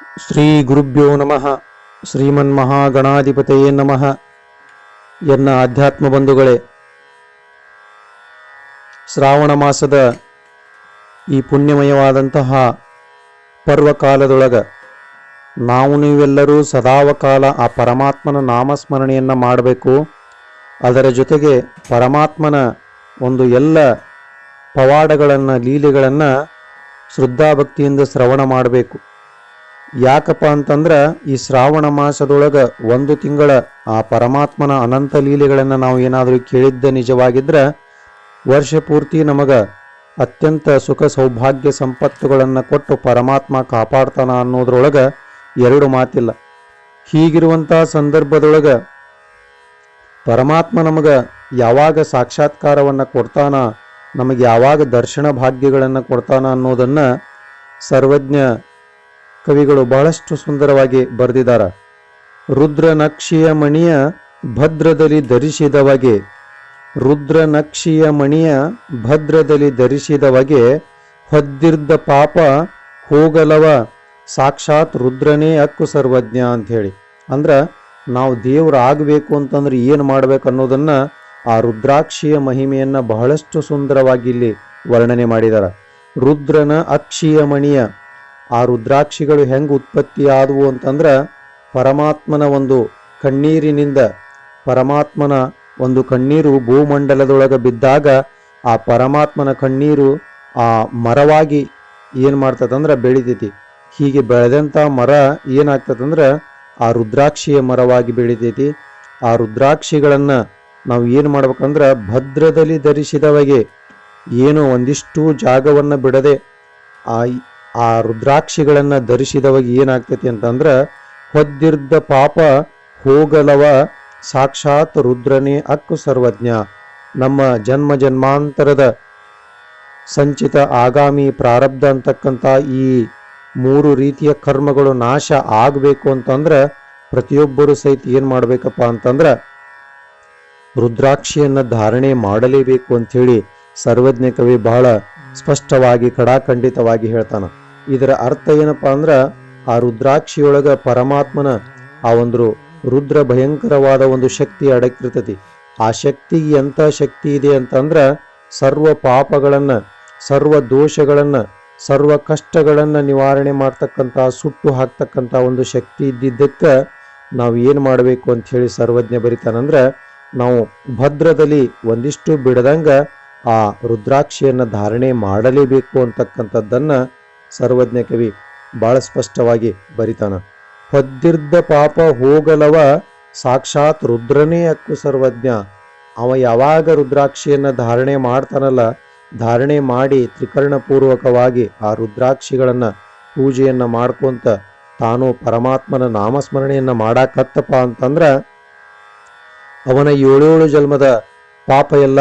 ಶ್ರೀ ಗುರುಭ್ಯೋ ನಮಃ. ಶ್ರೀಮನ್ ಶ್ರೀಮನ್ಮಹಾಗಣಾಧಿಪತಯೇ ನಮಃ. ಎನ್ನ ಆಧ್ಯಾತ್ಮ ಬಂಧುಗಳೇ, ಶ್ರಾವಣ ಮಾಸದ ಈ ಪುಣ್ಯಮಯವಾದಂತಹ ಪರ್ವಕಾಲದೊಳಗ ನಾವು ನೀವೆಲ್ಲರೂ ಸದಾವಕಾಲ ಆ ಪರಮಾತ್ಮನ ನಾಮಸ್ಮರಣೆಯನ್ನು ಮಾಡಬೇಕು. ಅದರ ಜೊತೆಗೆ ಪರಮಾತ್ಮನ ಒಂದು ಎಲ್ಲ ಪವಾಡಗಳನ್ನು, ಲೀಲೆಗಳನ್ನು ಶ್ರದ್ಧಾಭಕ್ತಿಯಿಂದ ಶ್ರವಣ ಮಾಡಬೇಕು. ಯಾಕಪ್ಪ ಅಂತಂದ್ರೆ ಈ ಶ್ರಾವಣ ಮಾಸದೊಳಗೆ ಒಂದು ತಿಂಗಳ ಆ ಪರಮಾತ್ಮನ ಅನಂತ ಲೀಲೆಗಳನ್ನು ನಾವು ಏನಾದರೂ ಕೇಳಿದ್ದ ನಿಜವಾಗಿದ್ರೆ ವರ್ಷ ಪೂರ್ತಿ ನಮಗ ಅತ್ಯಂತ ಸುಖ ಸೌಭಾಗ್ಯ ಸಂಪತ್ತುಗಳನ್ನು ಕೊಟ್ಟು ಪರಮಾತ್ಮ ಕಾಪಾಡ್ತಾನ ಅನ್ನೋದ್ರೊಳಗೆ ಎರಡು ಮಾತಿಲ್ಲ. ಹೀಗಿರುವಂಥ ಸಂದರ್ಭದೊಳಗೆ ಪರಮಾತ್ಮ ನಮಗ ಯಾವಾಗ ಸಾಕ್ಷಾತ್ಕಾರವನ್ನು ಕೊಡ್ತಾನ, ನಮಗೆ ಯಾವಾಗ ದರ್ಶನ ಭಾಗ್ಯಗಳನ್ನು ಕೊಡ್ತಾನ ಅನ್ನೋದನ್ನ ಸರ್ವಜ್ಞ ಕವಿಗಳು ಬಹಳಷ್ಟು ಸುಂದರವಾಗಿ ಬರೆದಿದ್ದಾರೆ. ರುದ್ರನಕ್ಷಿಯ ಮಣಿಯ ಭದ್ರದಲ್ಲಿ ಧರಿಸಿದವಗೆ ರುದ್ರನಕ್ಷಿಯ ಮಣಿಯ ಭದ್ರದಲ್ಲಿ ಧರಿಸಿದವಗೆ ಹೊದ್ದಿರ್ದ ಪಾಪ ಹೋಗಲವ, ಸಾಕ್ಷಾತ್ ರುದ್ರನೇ ಹಕ್ಕು ಸರ್ವಜ್ಞ ಅಂತ ಹೇಳಿ ಅಂದ್ರ ನಾವು ದೇವ್ರು ಆಗಬೇಕು ಅಂತಂದ್ರೆ ಏನು ಮಾಡಬೇಕು ಅನ್ನೋದನ್ನ ಆ ರುದ್ರಾಕ್ಷಿಯ ಮಹಿಮೆಯನ್ನು ಬಹಳಷ್ಟು ಸುಂದರವಾಗಿ ಇಲ್ಲಿ ವರ್ಣನೆ ಮಾಡಿದ್ದಾರೆ. ರುದ್ರನ ಅಕ್ಷಿಯ ಮಣಿಯ ಆ ರುದ್ರಾಕ್ಷಿಗಳು ಹೆಂಗೆ ಉತ್ಪತ್ತಿ ಆದವು ಅಂತಂದ್ರೆ ಪರಮಾತ್ಮನ ಒಂದು ಕಣ್ಣೀರಿನಿಂದ ಪರಮಾತ್ಮನ ಒಂದು ಕಣ್ಣೀರು ಭೂಮಂಡಲದೊಳಗೆ ಬಿದ್ದಾಗ ಆ ಪರಮಾತ್ಮನ ಕಣ್ಣೀರು ಆ ಮರವಾಗಿ ಏನು ಮಾಡ್ತದಂದ್ರೆ ಬೆಳಿತೈತಿ. ಹೀಗೆ ಬೆಳೆದಂಥ ಮರ ಏನಾಗ್ತದಂದ್ರೆ ಆ ರುದ್ರಾಕ್ಷಿಯ ಮರವಾಗಿ ಬೆಳಿತೈತಿ. ಆ ರುದ್ರಾಕ್ಷಿಗಳನ್ನು ನಾವು ಏನು ಮಾಡ್ಬೇಕಂದ್ರೆ ಭದ್ರದಲ್ಲಿ ಧರಿಸಿದವಗೆ ಏನು ಒಂದಿಷ್ಟು ಜಾಗವನ್ನು ಬಿಡದೆ ಆ ಆ ರುದ್ರಾಕ್ಷಿಗಳನ್ನು ಧರಿಸಿದವಾಗ ಏನಾಗ್ತೈತಿ ಅಂತಂದ್ರೆ, ಹೊದ್ದಿರ್ದ ಪಾಪ ಹೋಗಲವ ಸಾಕ್ಷಾತ್ ರುದ್ರನೇ ಅಕ್ಕು ಸರ್ವಜ್ಞ. ನಮ್ಮ ಜನ್ಮ ಜನ್ಮಾಂತರದ ಸಂಚಿತ ಆಗಾಮಿ ಪ್ರಾರಬ್ಧ ಅಂತಕ್ಕಂಥ ಈ ಮೂರು ರೀತಿಯ ಕರ್ಮಗಳು ನಾಶ ಆಗಬೇಕು ಅಂತಂದ್ರೆ, ಪ್ರತಿಯೊಬ್ಬರು ಸಹಿತ ಏನು ಮಾಡಬೇಕಪ್ಪ ಅಂತಂದ್ರೆ, ರುದ್ರಾಕ್ಷಿಯನ್ನು ಧಾರಣೆ ಮಾಡಲೇಬೇಕು ಅಂಥೇಳಿ ಸರ್ವಜ್ಞ ಕವಿ ಬಹಳ ಸ್ಪಷ್ಟವಾಗಿ ಕಡಾಖಂಡಿತವಾಗಿ ಹೇಳ್ತಾನ. ಇದರ ಅರ್ಥ ಏನಪ್ಪ ಅಂದ್ರೆ ಆ ರುದ್ರಾಕ್ಷಿಯೊಳಗ ಪರಮಾತ್ಮನ ಆ ಒಂದು ರುದ್ರ ಭಯಂಕರವಾದ ಒಂದು ಶಕ್ತಿ ಅಡಕಿರ್ತತಿ ಆ ಶಕ್ತಿಗೆ ಎಂಥ ಶಕ್ತಿ ಇದೆ ಅಂತಂದ್ರೆ ಸರ್ವ ಪಾಪಗಳನ್ನು, ಸರ್ವ ದೋಷಗಳನ್ನು, ಸರ್ವ ಕಷ್ಟಗಳನ್ನು ನಿವಾರಣೆ ಮಾಡ್ತಕ್ಕಂಥ ಸುಟ್ಟು ಹಾಕ್ತಕ್ಕಂಥ ಒಂದು ಶಕ್ತಿ ಇದ್ದಿದ್ದಕ್ಕೆ ನಾವು ಏನು ಮಾಡಬೇಕು ಅಂತ ಹೇಳಿ ಸರ್ವಜ್ಞ ಬರಿತಾನಂದ್ರ ನಾವು ಭದ್ರದಲ್ಲಿ ಒಂದಿಷ್ಟು ಬಿಡದಂಗ ಆ ರುದ್ರಾಕ್ಷಿಯನ್ನು ಧಾರಣೆ ಮಾಡಲೇಬೇಕು ಅಂತಕ್ಕಂಥದ್ದನ್ನ ಸರ್ವಜ್ಞ ಕವಿ ಬಹಳ ಸ್ಪಷ್ಟವಾಗಿ ಬರಿತಾನ. ಹೊದ್ದಿರ್ದ ಪಾಪ ಹೋಗಲವ ಸಾಕ್ಷಾತ್ ರುದ್ರನೇ ಅಕ್ಕು ಸರ್ವಜ್ಞ. ಅವ ಯಾವಾಗ ರುದ್ರಾಕ್ಷಿಯನ್ನು ಧಾರಣೆ ಮಾಡ್ತಾನಲ್ಲ, ಧಾರಣೆ ಮಾಡಿ ತ್ರಿಕರ್ಣಪೂರ್ವಕವಾಗಿ ಆ ರುದ್ರಾಕ್ಷಿಗಳನ್ನ ಪೂಜೆಯನ್ನ ಮಾಡ್ಕೊಂತ ತಾನು ಪರಮಾತ್ಮನ ನಾಮಸ್ಮರಣೆಯನ್ನ ಮಾಡಾಕತ್ತಪ್ಪ ಅಂತಂದ್ರೆ, ಅವನ ಏಳೇಳು ಜನ್ಮದ ಪಾಪ ಎಲ್ಲ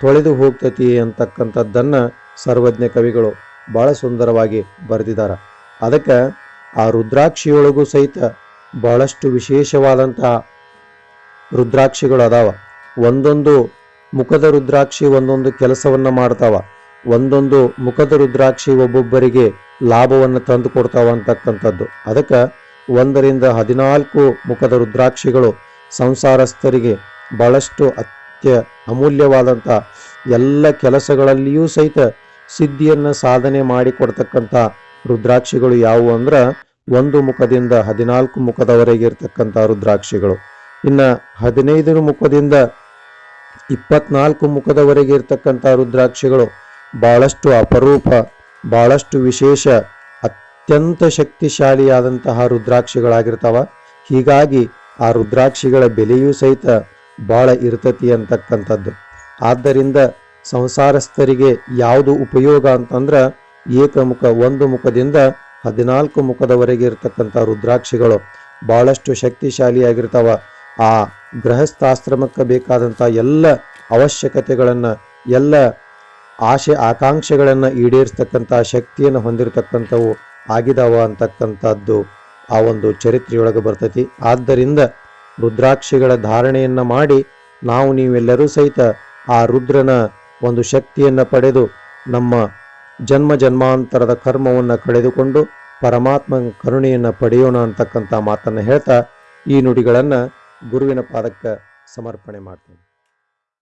ತೊಳೆದು ಹೋಗ್ತತಿ ಅಂತಕ್ಕಂಥದ್ದನ್ನ ಸರ್ವಜ್ಞ ಕವಿಗಳು ಬಹಳ ಸುಂದರವಾಗಿ ಬರೆದಿದ್ದಾರೆ. ಅದಕ್ಕೆ ಆ ರುದ್ರಾಕ್ಷಿಯೊಳಗೂ ಸಹಿತ ಬಹಳಷ್ಟು ವಿಶೇಷವಾದಂತಹ ರುದ್ರಾಕ್ಷಿಗಳು ಅದಾವ. ಒಂದೊಂದು ಮುಖದ ರುದ್ರಾಕ್ಷಿ ಒಂದೊಂದು ಕೆಲಸವನ್ನು ಮಾಡ್ತಾವ. ಒಂದೊಂದು ಮುಖದ ರುದ್ರಾಕ್ಷಿ ಒಬ್ಬೊಬ್ಬರಿಗೆ ಲಾಭವನ್ನು ತಂದು ಕೊಡ್ತಾವ ಅಂತಕ್ಕಂಥದ್ದು. ಅದಕ್ಕೆ ಒಂದರಿಂದ ಹದಿನಾಲ್ಕು ಮುಖದ ರುದ್ರಾಕ್ಷಿಗಳು ಸಂಸಾರಸ್ಥರಿಗೆ ಬಹಳಷ್ಟು ಅತ್ಯ ಅಮೂಲ್ಯವಾದಂಥ ಎಲ್ಲ ಕೆಲಸಗಳಲ್ಲಿಯೂ ಸಹಿತ ಸಿದ್ಧಿಯನ್ನು ಸಾಧನೆ ಮಾಡಿಕೊಡ್ತಕ್ಕಂಥ ರುದ್ರಾಕ್ಷಿಗಳು ಯಾವುವು ಅಂದ್ರೆ ಒಂದು ಮುಖದಿಂದ ಹದಿನಾಲ್ಕು ಮುಖದವರೆಗೆ ಇರ್ತಕ್ಕಂಥ ರುದ್ರಾಕ್ಷಿಗಳು. ಇನ್ನು ಹದಿನೈದು ಮುಖದಿಂದ ಇಪ್ಪತ್ನಾಲ್ಕು ಮುಖದವರೆಗೆ ಇರ್ತಕ್ಕಂಥ ರುದ್ರಾಕ್ಷಿಗಳು ಬಹಳಷ್ಟು ಅಪರೂಪ, ಬಹಳಷ್ಟು ವಿಶೇಷ, ಅತ್ಯಂತ ಶಕ್ತಿಶಾಲಿಯಾದಂತಹ ರುದ್ರಾಕ್ಷಿಗಳಾಗಿರ್ತಾವ. ಹೀಗಾಗಿ ಆ ರುದ್ರಾಕ್ಷಿಗಳ ಬೆಲೆಯೂ ಸಹಿತ ಬಹಳ ಇರ್ತತಿ ಅಂತಕ್ಕಂಥದ್ದು. ಆದ್ದರಿಂದ ಸಂಸಾರಸ್ಥರಿಗೆ ಯಾವುದು ಉಪಯೋಗ ಅಂತಂದ್ರೆ ಏಕಮುಖ, ಒಂದು ಮುಖದಿಂದ ಹದಿನಾಲ್ಕು ಮುಖದವರೆಗೆ ಇರತಕ್ಕಂಥ ರುದ್ರಾಕ್ಷಿಗಳು ಬಹಳಷ್ಟು ಶಕ್ತಿಶಾಲಿಯಾಗಿರ್ತಾವ. ಆ ಗೃಹಸ್ಥಾಶ್ರಮಕ್ಕೆ ಬೇಕಾದಂಥ ಎಲ್ಲ ಅವಶ್ಯಕತೆಗಳನ್ನು, ಎಲ್ಲ ಆಶೆ, ಆಕಾಂಕ್ಷೆಗಳನ್ನು ಈಡೇರಿಸ್ತಕ್ಕಂಥ ಶಕ್ತಿಯನ್ನು ಹೊಂದಿರತಕ್ಕಂಥವು ಆಗಿದಾವ ಅಂತಕ್ಕಂಥದ್ದು ಆ ಒಂದು ಚರಿತ್ರೆಯೊಳಗೆ ಬರ್ತೈತಿ. ಆದ್ದರಿಂದ ರುದ್ರಾಕ್ಷಿಗಳ ಧಾರಣೆಯನ್ನ ಮಾಡಿ ನಾವು ನೀವೆಲ್ಲರೂ ಸಹಿತ ಆ ರುದ್ರನ ಒಂದು ಶಕ್ತಿಯನ್ನು ಪಡೆದು ನಮ್ಮ ಜನ್ಮ ಜನ್ಮಾಂತರದ ಕರ್ಮವನ್ನು ಕಳೆದುಕೊಂಡು ಪರಮಾತ್ಮ ಕರುಣೆಯನ್ನು ಪಡೆಯೋಣ ಅಂತಕ್ಕಂಥ ಮಾತನ್ನು ಹೇಳ್ತಾ ಈ ನುಡಿಗಳನ್ನು ಗುರುವಿನ ಪಾದಕ್ಕೆ ಸಮರ್ಪಣೆ ಮಾಡ್ತೀನಿ.